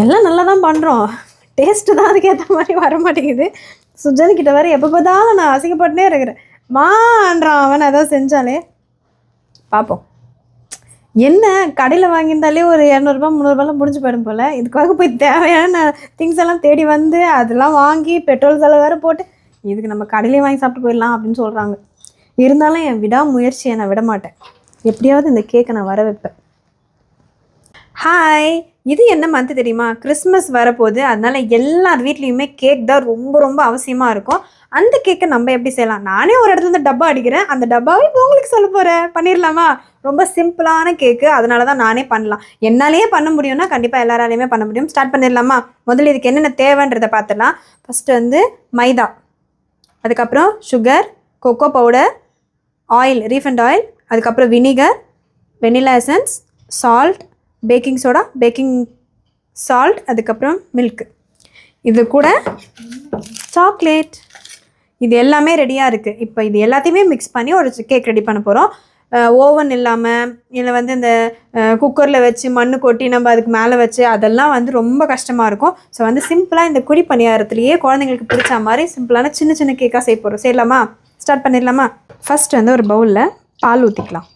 எல்லாம் நல்லா தான் பண்ணுறோம் டேஸ்ட்டு தான் அதுக்கேற்ற மாதிரி வர மாட்டேங்குது சுஜன் கிட்ட வேறு எப்போ பார்த்தாலும் நான் அசிங்கப்பட்டுனே இருக்கிறேன். மான்றான் அவன் ஏதோ செஞ்சாலே. பார்ப்போம் என்ன கடையில் வாங்கியிருந்தாலே ஒரு இரநூறுபா முந்நூறுபாலாம் முடிஞ்சு போயிடும் போல். இதுக்காக போய் தேவையான திங்ஸ் எல்லாம் தேடி வந்து அதெல்லாம் வாங்கி பெட்ரோல் செலவு வேறு போட்டு இதுக்கு நம்ம கடையிலே வாங்கி சாப்பிட்டு போயிடலாம் அப்படின்னு சொல்கிறாங்க இருந்தாலும் என் விடாமுயற்சியை நான் விட மாட்டேன் எப்படியாவது இந்த கேக்கை நான் வர வைப்பேன் ஹாய் இது என்ன மந்த் தெரியுமா? கிறிஸ்மஸ் வரப்போகுது. அதனால் எல்லார் வீட்லேயுமே கேக் தான் ரொம்ப ரொம்ப அவசியமாக இருக்கும். அந்த கேக்கை நம்ம எப்படி செய்யலாம்? நானே ஒரு இடத்துல இருந்து டப்பா அடிக்கிறேன். அந்த டப்பாவே இப்போ உங்களுக்கு சொல்ல போகிறேன் பண்ணிடலாமா ரொம்ப சிம்பிளான கேக்கு அதனால தான் நானே பண்ணலாம். என்னாலேயே பண்ண முடியும்னா கண்டிப்பாக எல்லாராலையுமே பண்ண முடியும். ஸ்டார்ட் பண்ணிடலாமா முதல்ல இதுக்கு என்னென்ன தேவைன்றதை பார்த்துடலாம். ஃபஸ்ட்டு வந்து மைதா. அதுக்கப்புறம் sugar cocoa powder oil refined oil அதுக்கப்புறம் vinegar vanilla essence salt baking soda baking salt அதுக்கப்புறம் மில்க் இது கூட சாக்லேட் இது எல்லாமே ரெடியாக இருக்குது இப்போ இது எல்லாத்தையுமே மிக்ஸ் பண்ணி ஒரு கேக் ரெடி பண்ண போகிறோம் ஓவன் இல்லாமல் இல்லை வந்து இந்த குக்கரில் வச்சு மண்ணு கொட்டி நம்ம அதுக்கு மேலே வச்சு அதெல்லாம் வந்து ரொம்ப கஷ்டமாக இருக்கும். ஸோ வந்து சிம்பிளாக இந்த குழி பணியாரத்துலேயே குழந்தைங்களுக்கு பிடிச்ச மாதிரி சிம்பிளான சின்ன சின்ன கேக்காக செய்ய போகிறோம் செய்யலாமா? ஸ்டார்ட் பண்ணிடலாமா? ஃபஸ்ட்டு வந்து ஒரு பவுலில் பால் ஊற்றிக்கலாம்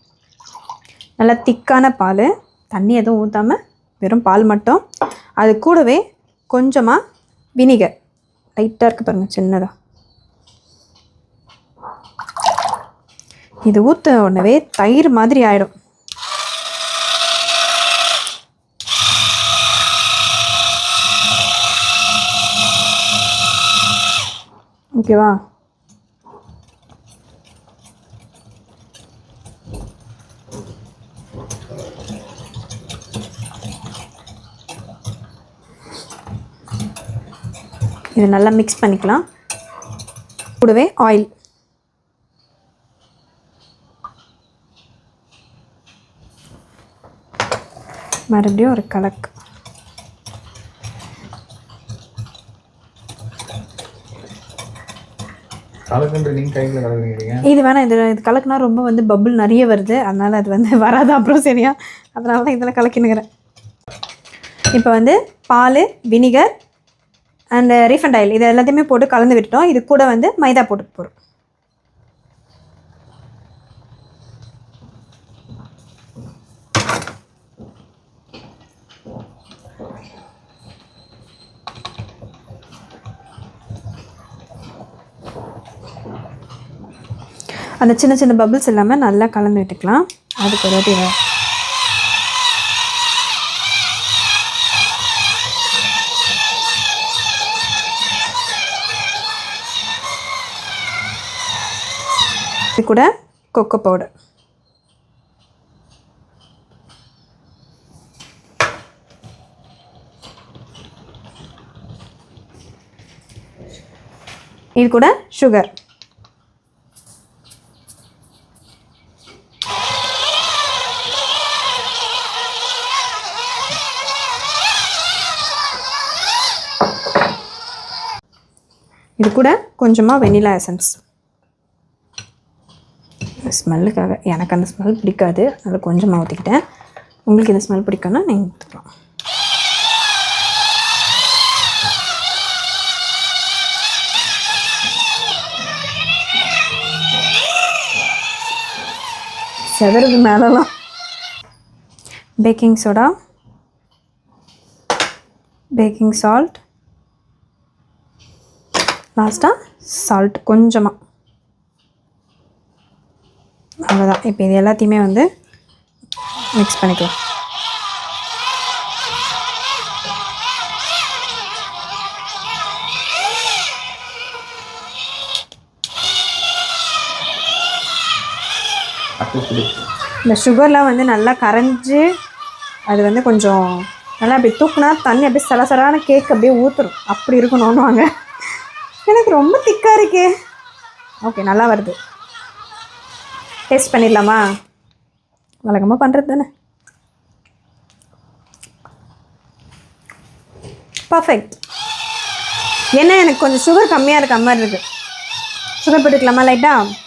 நல்லா திக்கான பால். தண்ணி எதுவும் ஊற்றாமல் வெறும் பால் மட்டும். அது கூடவே கொஞ்சமாக வினிகர். லைட்டாக இருக்குது பாருங்கள் சின்னதாக இது ஊற்ற உடனே தயிர் மாதிரி ஆயிடும். ஓகேவா இது நல்லா மிக்ஸ் பண்ணிக்கலாம். கூடவே ஆயில் மறுபடியும் ஒரு கலக்கு இது வேணாம் இது இது கலக்குனா ரொம்ப வந்து பபுள் நிறைய வருது. அதனால் அது வந்து வராது அப்புறம் சரியா. அதனால தான் இதில் கலக்கினுக்கிறேன் இப்போ வந்து பால் vinegar and refined uh, oil. இது எல்லாத்தையுமே போட்டு கலந்து விட்டுட்டோம். இது கூட வந்து மைதா போட்டு போகிறோம் அந்த சின்ன சின்ன பபிள்ஸ் எல்லாமே நல்லா கலந்து விட்டுக்கலாம். அதுக்கு ஒரு இது கூட கொக்கோ பவுடர் இது கூட சுகர் இது கூட கொஞ்சமாக வெனிலா எசன்ஸ் ஸ்மெல்லுக்காக எனக்கு அந்த ஸ்மெல் பிடிக்காது. அதில் கொஞ்சமாக ஊற்றிக்கிட்டேன் உங்களுக்கு இந்த ஸ்மெல் பிடிக்கும்னா நீங்கள் ஊற்றிக்கலாம் செதறது மேலெல்லாம் பேக்கிங் சோடா பேக்கிங் சால்ட் லாஸ்ட்டாக சால்ட் கொஞ்சமாக அவ்வளோதான் இப்போ இது எல்லாத்தையுமே வந்து மிக்ஸ் பண்ணிக்கலாம். இந்த சுகர்லாம் வந்து நல்லா கரைஞ்சி அது வந்து கொஞ்சம் நல்லா அப்படி தூக்குனா தண்ணி அப்படியே சலசலான கேக் அப்படியே ஊற்றுரும் அப்படி இருக்கணும்னு வாங்க எனக்கு ரொம்ப திக்காக இருக்கே. ஓகே நல்லா வருது. டேஸ்ட் பண்ணிடலாமா? வழக்கமாக பண்ணுறது தானே. பர்ஃபெக்ட் ஏன்னா எனக்கு கொஞ்சம் சுகர் கம்மியாக இருக்க மாதிரி இருக்குது சுகர் போட்டுக்கலாமா லைட்டாக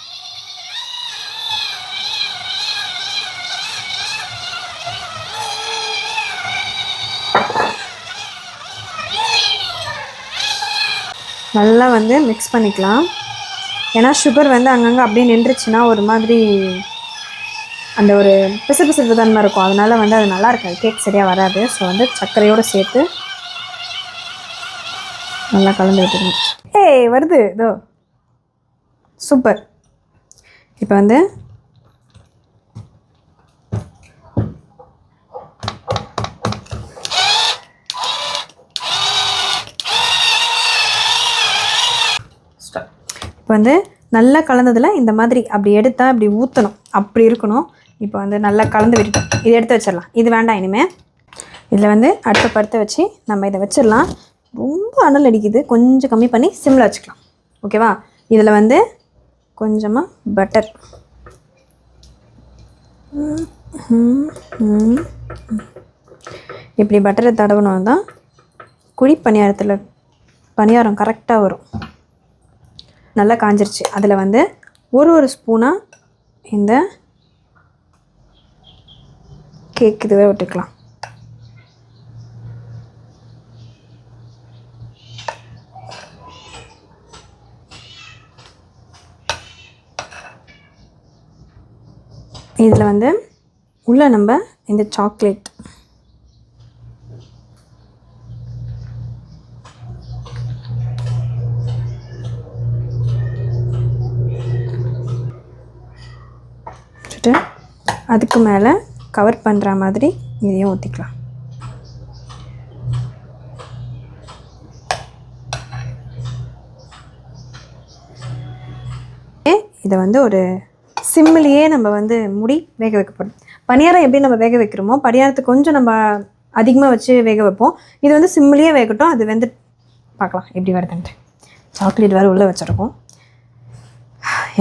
நல்லா வந்து மிக்ஸ் பண்ணிக்கலாம். ஏன்னா சுகர் வந்து அங்கங்கே அப்படியே நின்றுச்சுன்னா ஒரு மாதிரி அந்த ஒரு பிசு பிசுப்பு தன்மை இருக்கும். அதனால் வந்து அது நல்லா இருக்காது. கேக் சரியாக வராது. ஸோ வந்து சர்க்கரையோடு சேர்த்து நல்லா கலந்து விட்டுக்கணும். ஏய் வருது. இதோ சூப்பர் இப்போ வந்து ஸ்டார்ட் இப்போ வந்து நல்லா கலந்ததில் இந்த மாதிரி அப்படி எடுத்தால் அப்படி ஊற்றணும் அப்படி இருக்கணும். இப்போ வந்து நல்லா கலந்து விட்டுட்டோம். இதை எடுத்து வச்சிடலாம். இது வேண்டாம் இனிமேல் இதில் வந்து அடுத்த படுத்த வச்சு நம்ம இதை வச்சிடலாம். ரொம்ப அனல் அடிக்குது. கொஞ்சம் கம்மி பண்ணி சிம்மில் வச்சுக்கலாம். ஓகேவா? இதில் வந்து கொஞ்சமாக பட்டர் இப்படி பட்டரை தடவணும் தான் குழி பணியாரத்தில் பணியாரம் கரெக்டாக வரும். நல்லா காஞ்சிருச்சு. அதில் வந்து ஒரு ஒரு ஸ்பூனாக இந்த கேக் இதுவே விட்டுக்கலாம். இதில் வந்து உள்ள நம்ம இந்த சாக்லேட் வச்சுட்டு அதுக்கு மேலே கவர் பண்ணுற மாதிரி இதையும் ஊற்றிக்கலாம் இதை வந்து ஒரு சிம்மிலேயே நம்ம வந்து முடி வேக வைக்கப்படும். பணியாரம் எப்படி நம்ம வேக வைக்கிறோமோ பணியாரத்துக்கு கொஞ்சம் நம்ம அதிகமாக வச்சு வேக வைப்போம். இது வந்து சிம்மிலேயே வேகட்டும் அது வந்து பார்க்கலாம் எப்படி வருதுன்ட்டு. சாக்லேட் வேறு உள்ளே வச்சுருக்கோம்.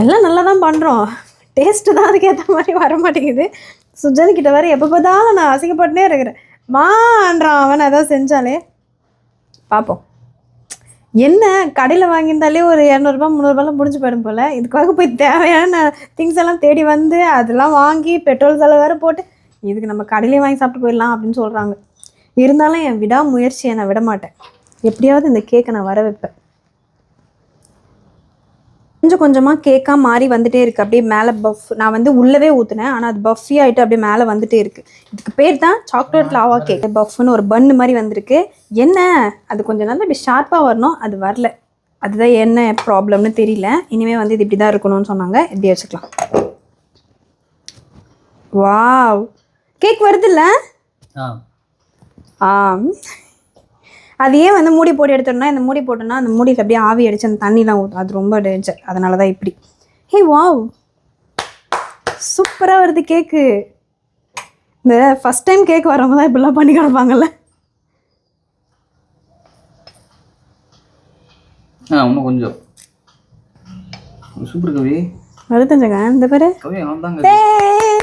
எல்லாம் நல்லா தான் பண்ணுறோம் டேஸ்ட்டு தான் அதுக்கேற்ற மாதிரி வர மாட்டேங்குது சுஜன் கிட்ட வேறு எப்போ பார்த்தாலும் நான் அசிங்கப்பட்டுனே இருக்கிறேன். மான்றான் அவன் ஏதாவது செஞ்சாலே. பார்ப்போம் என்ன கடையில் வாங்கியிருந்தாலே ஒரு இரநூறுபா முந்நூறுபாலாம் முடிஞ்சு போயிடும் போல். இதுக்காக போய் தேவையான திங்ஸ் எல்லாம் தேடி வந்து அதெல்லாம் வாங்கி பெட்ரோல் செலவு வேறு போட்டு இதுக்கு நம்ம கடையிலே வாங்கி சாப்பிட்டு போயிடலாம் அப்படின்னு சொல்கிறாங்க இருந்தாலும் என் விடாமுயற்சியை நான் விட மாட்டேன் எப்படியாவது இந்த கேக்கை நான் வர வைப்பேன் கொஞ்சம் கொஞ்சமாக கேக்காக மாறி வந்துட்டே இருக்குது அப்படியே மேலே பஃப் நான் வந்து உள்ளவே ஊற்றுனேன் ஆனால் அது பஃபி ஆகிட்டு அப்படியே மேலே வந்துட்டே இருக்குது இதுக்கு பேர் தான் சாக்லேட் லாவா கேக் பஃப்னு ஒரு பன்னு மாதிரி வந்திருக்கு. என்ன? அது கொஞ்சம் நல்லா இப்படி ஷார்ப்பாக வரணும். அது வரல. அதுதான் என்ன ப்ராப்ளம்னு தெரியல. இனிமேல் வந்து இது இப்படி தான் இருக்கணும்னு சொன்னாங்க. இப்படி வச்சுக்கலாம். வாவ் கேக் வருதுல்ல? ஆ. அது ஏன் வந்து மூடி போட்டு எடுத்தோம்னா இந்த மூடி போட்டோம்னா அந்த மூடியில் அப்படியே ஆவி அடிச்சு அந்த தண்ணிலாம் ஊற்றும் அது ரொம்ப டேஞ்சர் அதனால தான் இப்படி. ஹே வாவ் சூப்பராக வருது கேக்கு இந்த ஃபஸ்ட் டைம் கேக் வரவங்க தான் இப்படிலாம் பண்ணி கிடப்பாங்கல்ல. ஆ இன்னும் கொஞ்சம். சூப்பர் கவி. வருதுங்க இந்த பேர்?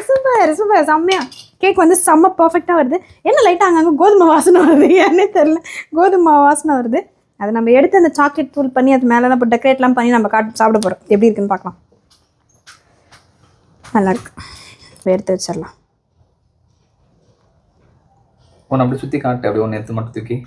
சூப்பர் சூப்பர் செம்மையா. கேக் வந்து செம்ம பர்ஃபெக்டாக வருது. என்ன லைட்டாக அங்கங்கே கோதுமை வாசனை வருது? ஏன்னே தெரில கோதுமை வாசனை வருது. அதை நம்ம எடுத்து அந்த சாக்லேட் தூள் பண்ணி அது மேலே இப்போ டெக்கரேட்லாம் பண்ணி நம்ம காட்டு சாப்பிட போகிறோம் எப்படி இருக்குன்னு பார்க்கலாம். நல்லாயிருக்கு எடுத்து வச்சிடலாம். ஒன்று அப்படி சுற்றி காட்டு. அப்படி ஒன்று எடுத்து மட்டும் தூக்கி.